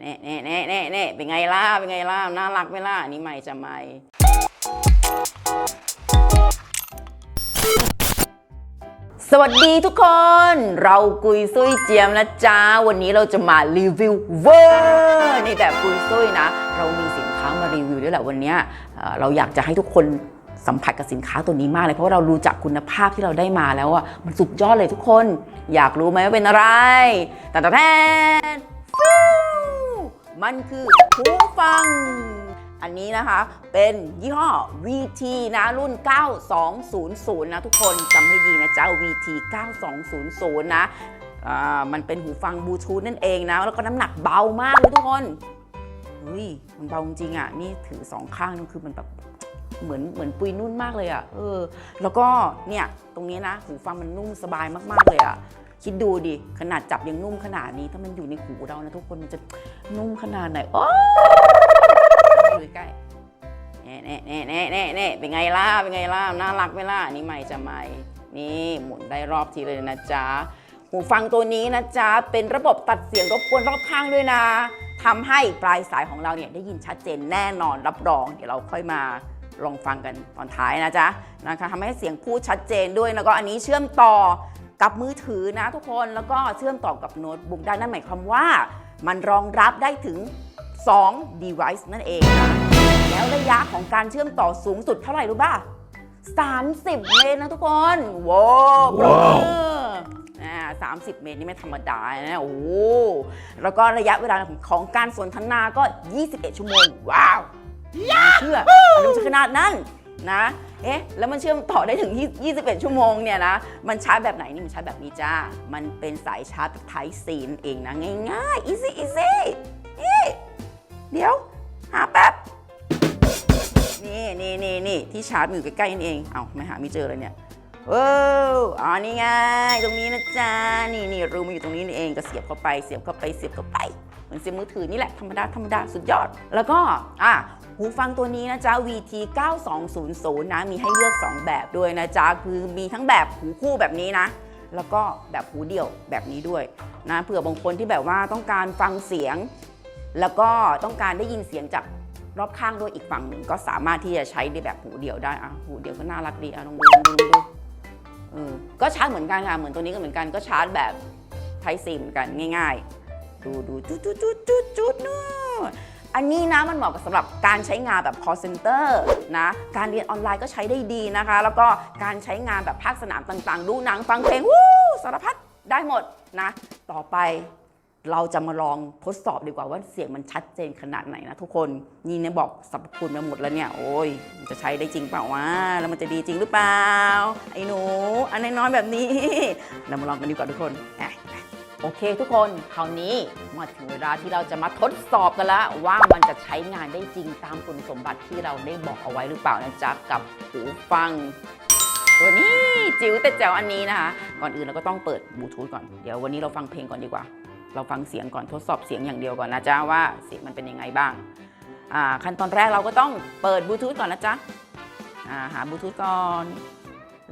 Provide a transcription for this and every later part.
เน่เน่เน่เน่เน่เป็นไงล่ะ เป็นไงล่ะ น่ารักไหมล่ะ อันนี้ใหม่จะใหม่ สวัสดีทุกคน เรากุยซุยเจียมนะจ๊ะวันนี้เราจะมารีวิวเวอร์ในแบบกุยซุยนะ เรามีสินค้ามารีวิวด้วยแหละวันนี้เราอยากจะให้ทุกคนสัมผัสกับสินค้าตัวนี้มากเลยเพราะว่าเรารู้จักคุณภาพที่เราได้มาแล้วอะมันสุดยอดเลยทุกคน อยากรู้ไหมว่าเป็นอะไรแต่แต่แทน มันคือหูฟัง อันนี้นะคะเป็นยี่ห้อ VT นะรุ่น 9200 นะทุกคนจำให้ดีนะจ๊ะ VT 9200 นะอ่ามันเป็นหูฟังบลูทูธนั่นเองนะ แล้วก็น้ำหนักเบามากเลยทุกคนเฮ้ยมันเบาจริงอะ นี่ถือสองข้างนี่คือมันแบบเหมือนเหมือนปุยนุ่นมากเลยอะเออ แล้วก็เนี่ยตรงนี้นะ หูฟังมันนุ่มสบายมากๆเลยอะ คิดดูดิขนาดจับยังนุ่มขนาดนี้ ถ้ามันอยู่ในหูเรานะทุกคนมันจะนุ่มขนาดไหนโอ้ดูใกล้เน่เน่เน่เน่เน่เป็นไงล่ะเป็นไงล่ะน่ารักไหมล่ะนี่ใหม่จะใหม่นี่หมุนได้รอบทีเลยนะจ๊ะหูฟังตัวนี้นะจ๊ะเป็นระบบตัดเสียงรบกวนรอบข้างด้วยนะทำให้ปลายสายของเราเนี่ยได้ยินชัดเจนแน่นอนรับรอง เดี๋ยวเราค่อยมาลองฟังกันตอนท้ายนะจ๊ะนะคะทำให้เสียงพูดชัดเจนด้วยแล้วก็อันนี้เชื่อมต่อ กับมือถือนะทุกคนแล้วก็เชื่อมต่อกับโน้ตบุ๊กได้นั่นหมายความว่ามันรองรับได้ถึง 2 device นั่นเองนะแล้วระยะของการเชื่อมต่อสูงสุดเท่าไหร่รู้ป่ะ 30 เมตรนะทุกคนว้าวปรบมืออ่า30เมตรนี่ไม่ธรรมดานะโอ้โหแล้วก็ระยะเวลาของของการสนทนาก็ 21 ชั่วโมง ว้าวน่าเชื่อมันจะขนาดนั้น นะ เอ๊ะ แล้วมันเชื่อมต่อได้ถึง 21 ชั่วโมงเนี่ยนะ มันชาร์จแบบไหนนี่มันชาร์จแบบนี้จ้า มันเป็นสายชาร์จแบบไทซีนเองนะ ง่ายๆ easy easy นี่เดี๋ยว หาแป๊บ นี่นี่นี่นี่ที่ชาร์จมือยู่ใกล้ๆนี่เอง เอาไม่หาไม่เจอเลยเนี่ยเอออ๋อนี่ไงตรงนี้นะจ๊ะ นี่นี่รูมันอยู่ตรงนี้นี่เอง ก็เสียบเข้าไป เสียบเข้าไป เสียบเข้าไป มือนเสียบมือถือนี่แหละธรรมดาธรรมดาสุดยอด แล้วก็อะหูฟังตัวนี้นะจ๊ะ VT 9200นะมีให้เลือก 2 แบบด้วยนะจ๊ะ คือมีทั้งแบบหูคู่แบบนี้นะ แล้วก็แบบหูเดี่ยวแบบนี้ด้วยนะเผื่อบางคนที่แบบว่าต้องการฟังเสียง แล้วก็ต้องการได้ยินเสียงจากรอบข้างด้วยอีกฝั่งหนึ่งก็สามารถที่จะใช้ได้แบบหูเดี่ยวได้อะหูเดี่ยวก็น่ารักดีอะลองดูลองดูลองดูเออก็ชาร์จเหมือนกันค่ะเหมือนตัวนี้ก็เหมือนกันก็ชาร์จแบบไทซีเหมือนกันง่าย ๆ ดูดูจุดจุดจุดจุดจุดนู่นอันนี้นะมันเหมาะกับสำหรับการใช้งานแบบ call center นะ การเรียนออนไลน์ก็ใช้ได้ดีนะคะ แล้วก็การใช้งานแบบภาคสนามต่างๆ ดูหนังฟังเพลงวู้สารพัดได้หมดนะ ต่อไปเราจะมาลองทดสอบดีกว่าว่าเสียงมันชัดเจนขนาดไหนนะทุกคนนี่เนี่ยบอกสรรพคุณมาหมดแล้วเนี่ย โอ้ยมันจะใช้ได้จริงเปล่าวะแล้วมันจะดีจริงหรือเปล่า ไอ้หนู อันน้อยๆแบบนี้ เรามาลองกันดีกว่าทุกคนอะ โอเคทุกคนคราวนี้มาถึงเวลาที่เราจะมาทดสอบกันแล้วว่ามันจะใช้งานได้จริงตามคุณสมบัติที่เราได้บอกเอาไว้หรือเปล่านะจ๊ะกับหูฟัง ตัวนี้จิ๋วแต่แจ๋วอันนี้นะคะ ก่อนอื่นเราก็ต้องเปิดบลูทูธก่อนเดี๋ยววันนี้เราฟังเพลงก่อนดีกว่า เราฟังเสียงก่อนทดสอบเสียงอย่างเดียวก่อนนะจ๊ะว่าเสียงมันเป็นยังไงบ้างาขั้นตอนแรกเราก็ต้องเปิดบลูทูธก่อนนะจ๊ะาหาบลูทูธก่อน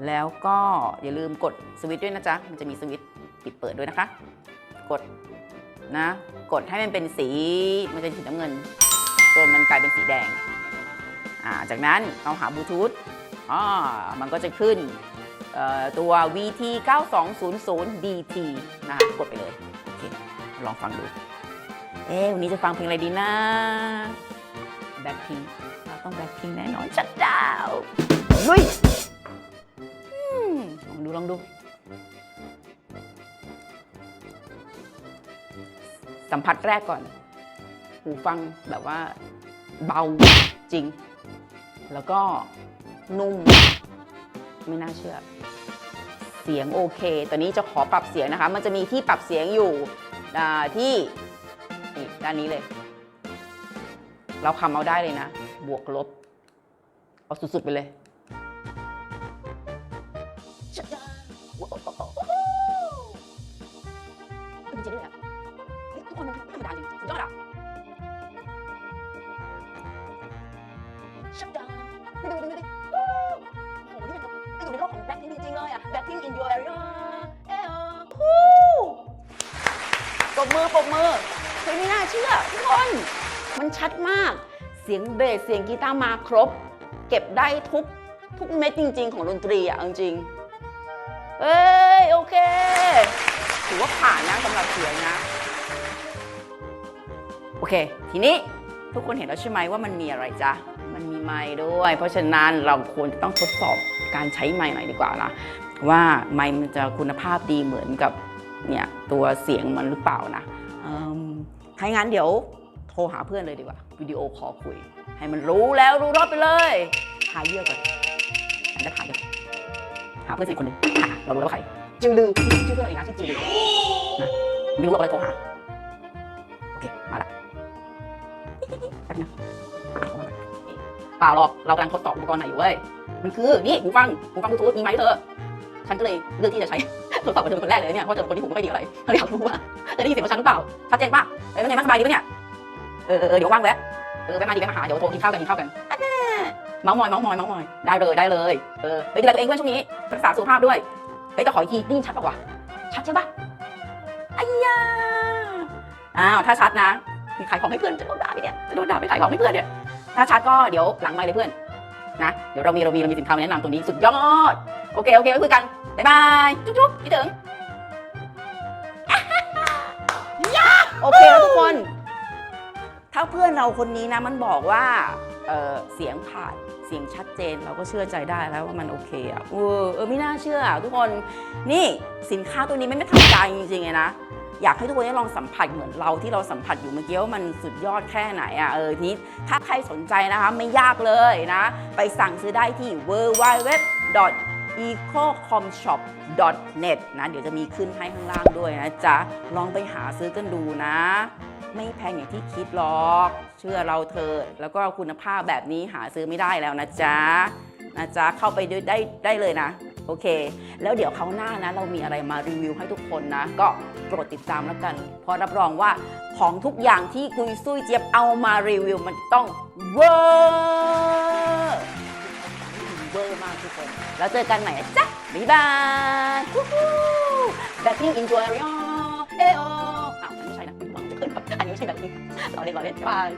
แล้วก็อย่าลืมกดสวิตช์ด้วยนะจ๊ะ มันจะมีสวิตช์ปิดเปิดด้วยนะคะ กดนะ กดให้มันเป็นสีมันจะเป็นสีน้ำเงินจนมันกลายเป็นสีแดงอ่าจากนั้นเราหาบลูทูธอ่ามันก็จะขึ้นเอ่อตัว VT 9200 DT นะคะกดไปเลยโอเคลองฟังดู เอ๊วันนี้จะฟังเพลงอะไรดีนะแบ็คพิงเราต้องแบ็คพิงแน่นอนชัดดาวลุยลองดูลองดู สัมผัสแรกก่อน หูฟังแบบว่าเบาจริง แล้วก็นุ่ม ไม่น่าเชื่อ เสียงโอเค ตอนนี้จะขอปรับเสียงนะคะ มันจะมีที่ปรับเสียงอยู่ที่นี่ด้านนี้เลย เราคำเอาได้เลยนะ บวกลบ เอาสุดๆไปเลย ดูดูดูดูโอ้โหนี่มันก็อยู่ในโลกของแบ็คพิงจริงๆเลยอะแบ็คพิง in your area เอ้ยฮู้ปรบมือปรบมือเฮ้ยไม่น่าเชื่อทุกคน มันชัดมาก เสียงเบสเสียงกีตาร์มาครบ เก็บได้ทุกทุกเม็ดจริง ๆ ของดนตรีอะจริงเอ้ยโอเค ถือว่าผ่านนะสำหรับเสียงนะ โอเค ทีนี้ทุกคนเห็นแล้วใช่ไหมว่ามันมีอะไรจ๊ะ มันมีไม้ด้วย เพราะฉะนั้นเราควรจะต้องทดสอบการใช้ไม้หน่อยดีกว่านะว่าไม้มันจะคุณภาพดีเหมือนกับเนี่ยตัวเสียงมันหรือเปล่านะเอิ่มถ้าอย่างนั้นเดี๋ยวโทรหาเพื่อนเลยดีกว่าวิดีโอคอลคุย ให้มันรู้แล้วรู้รอบไปเลยหาเยื่อก่อนอันจะหาเยื่อหาเพื่อนสิคนหนึ่งเรารู้แล้วว่าใครจิวลือชื่อเพื่อนอะไรนะชื่อจิวลือนะไม่รู้ว่าอะไรโทรหาโอเคมาละแป๊บนึง ปล่าหรอกเรากำลังทดสอบอุปกรณ์ใหม่อยู่เว้ยมันคือนี่หูฟังหูฟังบลูทูธมีไหมเธอฉันก็เลยเลือกที่จะใช้ทดสอบกับเธอเป็นคนแรกเลยเนี่ยเพราะเธอเป็นคนที่หูไม่ค่อยดีอะไรเราอยากรู้ว่าเธอได้ยินเสียงของฉันหรือเปล่าชัดเจนป่ะเอ้ยเป็นไงบ้างสบายดีปะเนี่ยเออเออเดี๋ยวว่างแวะเออแวะมาดีแวะมาหาเดี๋ยวโทรกินข้าวกันกินข้าวกันเมาส์มอยเมาส์มอยเมาส์มอยได้เลยได้เลยเออเฮ้ยดูแลตัวเองด้วยช่วงนี้รักษาสุขภาพด้วยเฮ้ยแต่ขออีกทีได้ยินชัดป่ะวะชัดใช่ปะอ้ยาอ้าวถ้าชัดนะมีขายของให้เพื่อนจะโดนด่าไปเนี่ยจะโดนด่าไปขายของให้เพื่อนเนี่ย ถ้าชัดก็เดี๋ยวหลังไมค์เลยเพื่อนนะเดี๋ยวเรามีเรามีเรามีสินค้ามาแนะนำตัวนี้สุดยอด โอเคโอเคไว้คุยกันบ๊ายบายจุ๊บจุ๊บคิดถึงโอเคแล้วทุกคน ถ้าเพื่อนเราคนนี้นะมันบอกว่าเออเสียงผ่านเสียงชัดเจนเราก็เชื่อใจได้แล้วว่ามันโอเคอะเออเออไม่น่าเชื่ออะทุกคนนี่สินค้าตัวนี้ไม่ไม่ธรรมดาจริงๆเลยนะ อยากให้ทุกคนได้ลองสัมผัสเหมือนเราที่เราสัมผัสอยู่เมื่อกี้ว่ามันสุดยอดแค่ไหนอะเออนี้ถ้าใครสนใจนะคะไม่ยากเลยนะ ไปสั่งซื้อได้ที่ w w w ecocomshop.net นะเดี๋ยวจะมีขึ้นให้ข้างล่างด้วยนะจ๊ะ ลองไปหาซื้อกันดูนะ ไม่แพงอย่างที่คิดหรอก เชื่อเราเถอะแล้วก็คุณภาพแบบนี้หาซื้อไม่ได้แล้วนะจ๊ะนะจ๊ะ เข้าไปได้ได้ได้เลยนะ โอเค แล้วเดี๋ยวเขาหน้านะ เรามีอะไรมารีวิวให้ทุกคนนะ ก็ ปรดติดตามแล้วกัน เพราะรับรองว่าของทุกอย่างที่คุยซุยเจี๊ยบเอามารีวิวมันต้องเวอร์เวอร์มากทุกคน แล้วเจอกันใหม่นะจ๊ะ บ๊ายบายฮู้ฮู้แบบนี้ enjoy เอโออ้าวอันนี้ไม่ใช่นะอันนี้ไม่ใช่แบบนี้เราเล่นเราเล่นบ๊ายบาย